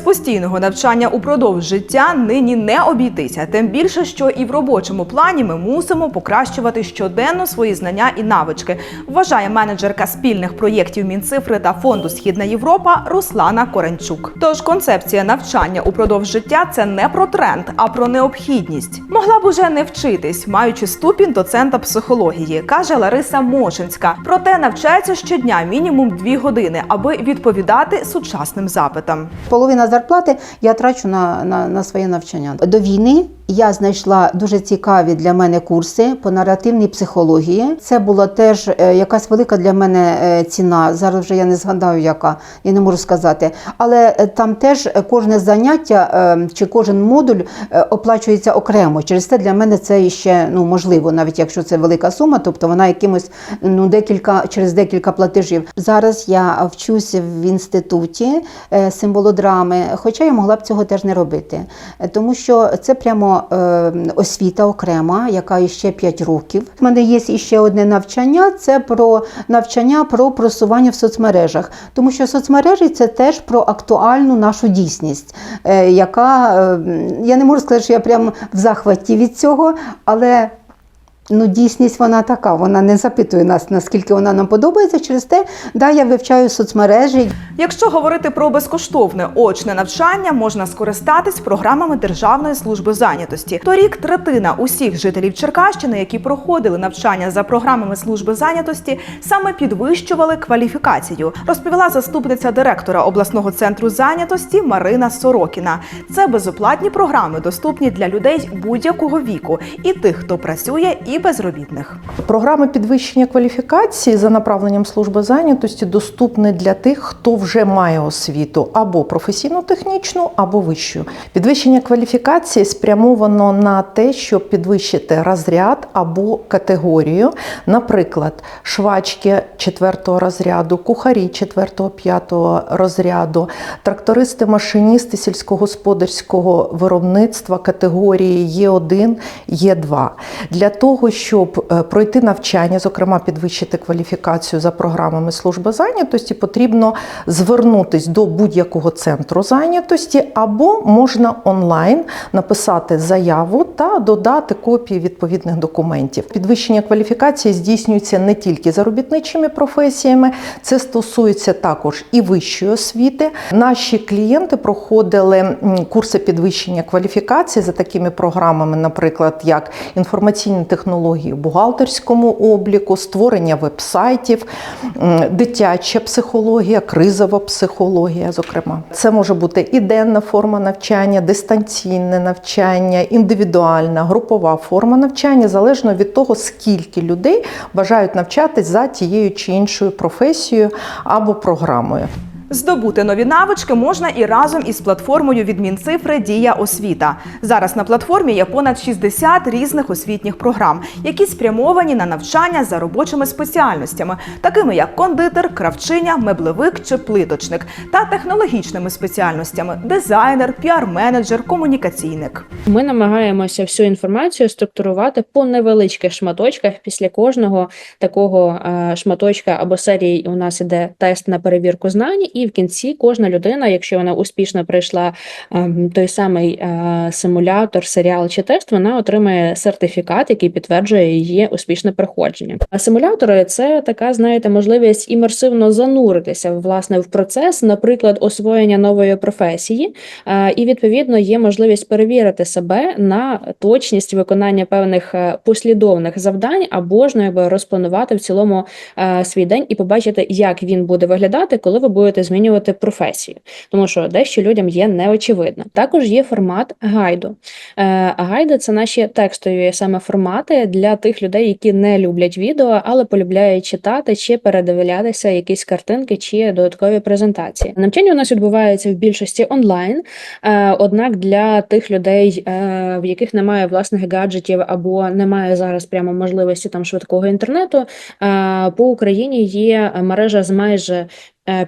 Постійного навчання упродовж життя нині не обійтися. Тим більше, що і в робочому плані ми мусимо покращувати щоденно свої знання і навички. Вважає менеджерка спільних проєктів Мінцифри та фонду Східна Європа Руслана Коренчук. Тож концепція навчання упродовж життя це не про тренд, а про необхідність. Могла б уже не вчитись, маючи ступінь доцента психології, каже Лариса Мошинська. Проте навчається щодня мінімум дві години, аби відповідати сучасним запитам. Половина зарплати я трачу на, на, на своє навчання. До війни я знайшла дуже цікаві для мене курси по наративній психології. Це була теж е, якась велика для мене е, ціна. Зараз вже я не згадаю, яка я не можу сказати. Але е, там теж кожне заняття чи кожен модуль оплачується окремо. Через це для мене це ще ну можливо, навіть якщо це велика сума, тобто вона якимось ну декілька через декілька платежів. Зараз я вчусь в інституті символодрами, хоча я могла б цього теж не робити, тому що це прямо е, освіта окрема, яка ще 5 років. У мене є іще одне навчання. Це про навчання про просування в соцмережах, тому що соцмережі це теж про актуальну нашу дійсність, е, яка е, я не можу сказати, що я прям в захваті від цього, але Ну, дійсність вона така, вона не запитує нас, наскільки вона нам подобається. Через те, да, я вивчаю соцмережі. Якщо говорити про безкоштовне очне навчання, можна скористатись програмами Державної служби зайнятості. Торік третина усіх жителів Черкащини, які проходили навчання за програмами служби зайнятості, саме підвищували кваліфікацію, розповіла заступниця директора обласного центру зайнятості Марина Сорокіна. Це безоплатні програми, доступні для людей будь-якого віку, і тих, хто працює, і безробітних. Програми підвищення кваліфікації за направленням служби зайнятості доступні для тих, хто вже має освіту або професійно-технічну, або вищу. Підвищення кваліфікації спрямовано на те, щоб підвищити розряд або категорію, наприклад, швачки 4-го розряду, кухарі 4-5 розряду, трактористи, машиністи сільськогосподарського виробництва категорії Є1, Є2. Для того, щоб е, пройти навчання, зокрема підвищити кваліфікацію за програмами служби зайнятості, потрібно звернутися до будь-якого центру зайнятості або можна онлайн написати заяву та додати копії відповідних документів. Підвищення кваліфікації здійснюється не тільки заробітничими професіями, це стосується також і вищої освіти. Наші клієнти проходили курси підвищення кваліфікації за такими програмами, наприклад, як інформаційні технології в бухгалтерському обліку, створення веб-сайтів, дитяча психологія, кризова психологія. Зокрема, це може бути і денна форма навчання, дистанційне навчання, індивідуальна, групова форма навчання, залежно від того, скільки людей бажають навчатись за тією чи іншою професією або програмою. Здобути нові навички можна і разом із платформою від Мінцифри Дія освіта. Зараз на платформі є понад 60 різних освітніх програм, які спрямовані на навчання за робочими спеціальностями, такими як кондитер, кравчиня, меблевик чи плиточник, та технологічними спеціальностями дизайнер, піар-менеджер, комунікаційник. Ми намагаємося всю інформацію структурувати по невеличких шматочках. Після кожного такого е, шматочка або серії у нас іде тест на перевірку знань, і в кінці кожна людина, якщо вона успішно пройшла ем, той самий е, симулятор, серіал чи тест, вона отримає сертифікат, який підтверджує її успішне проходження. А симулятори це така, знаєте, можливість імерсивно зануритися власне в процес, наприклад, освоєння нової професії, Е, і відповідно є можливість перевірити себе на точність виконання певних е, послідовних завдань, або ж ну, якби розпланувати в цілому свій день і побачити, як він буде виглядати, коли ви будете змінювати професію, тому що дещо людям є неочевидно. Також є формат гайду. Е, Гайди це наші текстові саме формати для тих людей, які не люблять відео, але полюбляють читати чи передивлятися якісь картинки чи додаткові презентації. Навчання у нас відбувається в більшості онлайн. Е, Однак для тих людей, е, в яких немає власних гаджетів або немає зараз прямо можливості там швидкого інтернету, по Україні є мережа з майже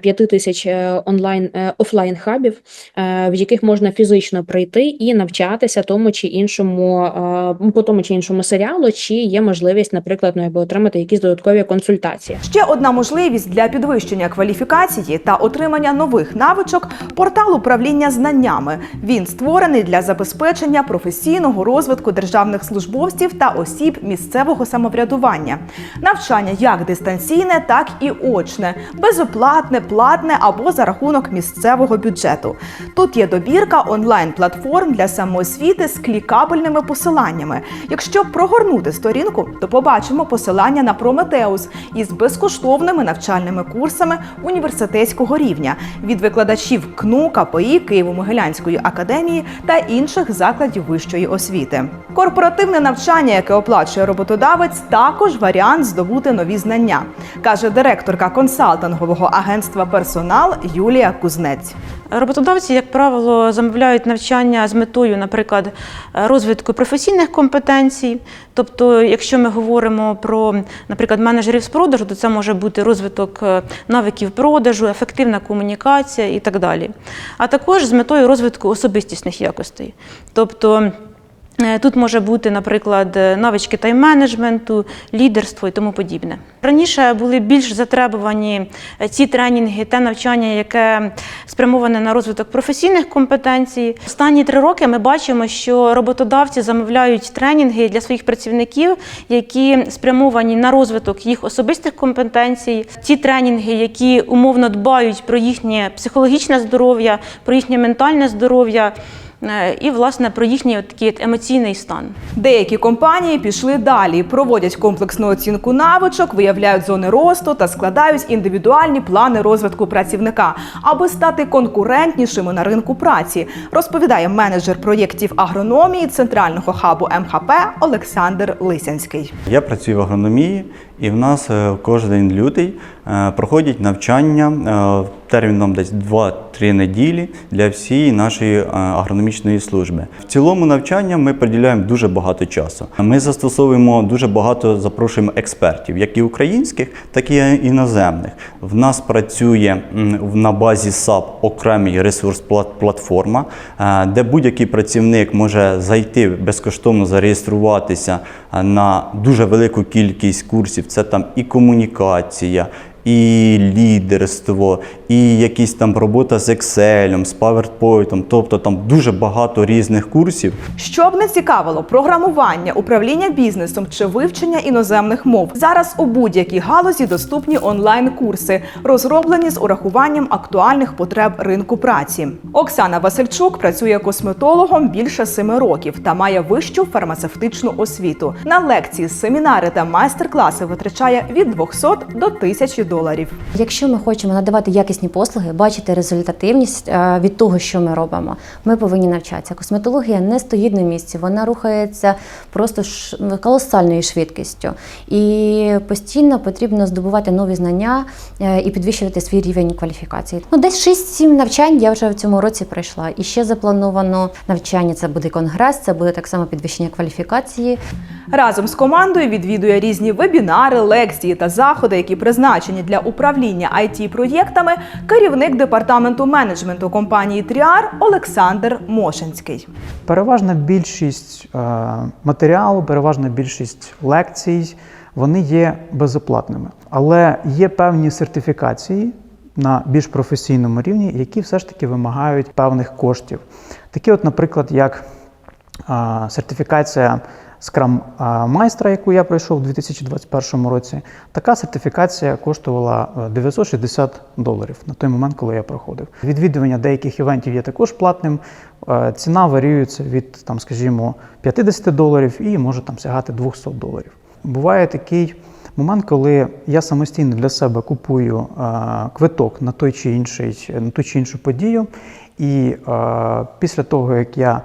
5 тисяч е, онлайн е, офлайн хабів, е, в яких можна фізично прийти і навчатися тому чи іншому е, по тому чи іншому серіалу, чи є можливість, наприклад, ну, якби отримати якісь додаткові консультації. Ще одна можливість для підвищення кваліфікації та отримання нових навичок портал управління знаннями. Він створений для забезпечення професійного розвитку державних службовців та осіб місцевого самоврядування. Навчання як дистанційне, так і очне, безоплатне, платне або за рахунок місцевого бюджету. Тут є добірка онлайн-платформ для самоосвіти з клікабельними посиланнями. Якщо прогорнути сторінку, то побачимо посилання на Прометеус із безкоштовними навчальними курсами університетського рівня від викладачів КНУ, КПІ, Києво-Могилянської академії та інших закладів вищої освіти. Корпоративне навчання, яке оплачує роботодавець, також варіант здобути нові знання, каже директорка консалтингового агентства Персонал Юлія Кузнець. Роботодавці, як правило, замовляють навчання з метою, наприклад, розвитку професійних компетенцій. Тобто, якщо ми говоримо про, наприклад, менеджерів з продажу, то це може бути розвиток е, навиків продажу, ефективна комунікація і так далі. А також з метою розвитку особистісних якостей. Тобто, Тут може бути, наприклад, е, навички тайм-менеджменту, лідерство і тому подібне. Раніше були більш затребувані е, ці тренінги, те навчання, яке спрямоване на розвиток професійних компетенцій. Останні три роки ми бачимо, що роботодавці замовляють тренінги для своїх працівників, які спрямовані на розвиток їх особистих компетенцій. Ті тренінги, які умовно дбають про їхнє психологічне здоров'я, про їхнє ментальне здоров'я. Е, І, власне, про їхній такий емоційний стан. Деякі компанії пішли далі, проводять комплексну оцінку навичок, виявляють зони росту та складають індивідуальні плани розвитку працівника, аби стати конкурентнішими на ринку праці, розповідає менеджер проєктів агрономії центрального хабу МХП Олександр Лисянський. Я працюю в агрономії, і в нас е, кожен лютий е, проходять навчання е, терміном десь 2-3 неділі для всієї нашої агрономічної служби. В цілому навчання ми приділяємо дуже багато часу. Ми застосовуємо дуже багато запрошуємо експертів, як і українських, так і іноземних. В нас працює на базі САП окремий ресурс платформа, де будь-який працівник може зайти безкоштовно зареєструватися на дуже велику кількість курсів. Це там і комунікація, і лідерство, і якісь там робота з Excel, з PowerPoint, тобто там дуже багато різних курсів. Щоб не цікавило програмування, управління бізнесом чи вивчення іноземних мов. Зараз у будь-якій галузі доступні онлайн-курси, розроблені з урахуванням актуальних потреб ринку праці. Оксана Васильчук працює косметологом більше семи років та має вищу фармацевтичну освіту. На лекції, семінари та майстер-класи витрачає від 200 до 1000 доларів. Якщо ми хочемо надавати якісні послуги, бачити результативність е, від того, що ми робимо, ми повинні навчатися. Косметологія не стоїть на місці, вона рухається просто колосальною швидкістю. І постійно потрібно здобувати нові знання е, і підвищувати свій рівень кваліфікації. Ну, десь 6-7 навчань я вже в цьому році пройшла. І ще заплановано навчання. Це буде конгрес, це буде так само підвищення кваліфікації. Разом з командою відвідує різні вебінари, лекції та заходи, які призначені для управління it проєктами керівник департаменту менеджменту компанії Тріар Олександр Мошинський. Переважна більшість е, матеріалу, переважна більшість лекцій, вони є безоплатними. Але є певні сертифікації на більш професійному рівні, які все ж таки вимагають певних коштів. Такі, от, наприклад, як е, сертифікація скрам е, майстра, яку я пройшов у 2021 році, така сертифікація коштувала е, 960 доларів на той момент, коли я проходив. Відвідування деяких івентів є також платним. Е, Ціна варіюється від, там, скажімо, 50 доларів і може там сягати 200 доларів. Буває такий момент, коли я самостійно для себе купую е, квиток на той чи інший, на ту чи іншу подію, і е, після того, як я е,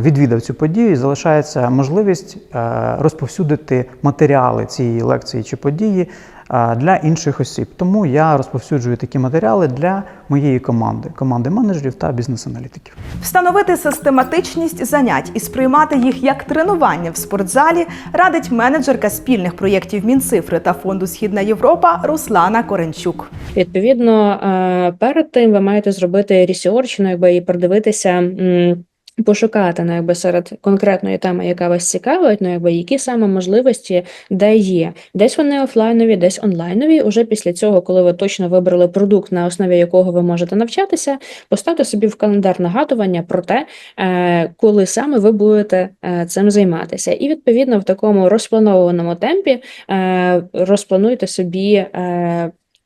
відвідав цю подію, і залишається можливість е, розповсюдити матеріали цієї лекції чи події е, для інших осіб. Тому я розповсюджую такі матеріали для моєї команди, команди менеджерів та бізнес-аналітиків. Встановити систематичність занять і сприймати їх як тренування в спортзалі радить менеджерка спільних проєктів Мінцифри та фонду Східна Європа Руслана Коренчук. Відповідно, е, перед тим ви маєте зробити ресерч, ну, якби і продивитися. Пошукати ну, якби серед конкретної теми, яка вас цікавить, ну якби які саме можливості де є. Десь вони офлайнові, десь онлайнові. Уже після цього, коли ви точно вибрали продукт, на основі якого ви можете навчатися, поставте собі в календар нагадування про те, е, коли саме ви будете е, цим займатися. І відповідно в такому розпланованому темпі е, розплануйте собі.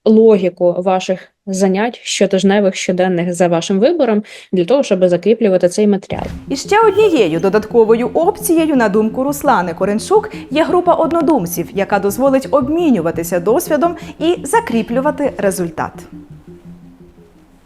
Логіку ваших занять щотижневих, щоденних за вашим вибором для того, щоб закріплювати цей матеріал. І ще однією додатковою опцією, на думку Руслани Коренчук, є група однодумців, яка дозволить обмінюватися досвідом і закріплювати результат.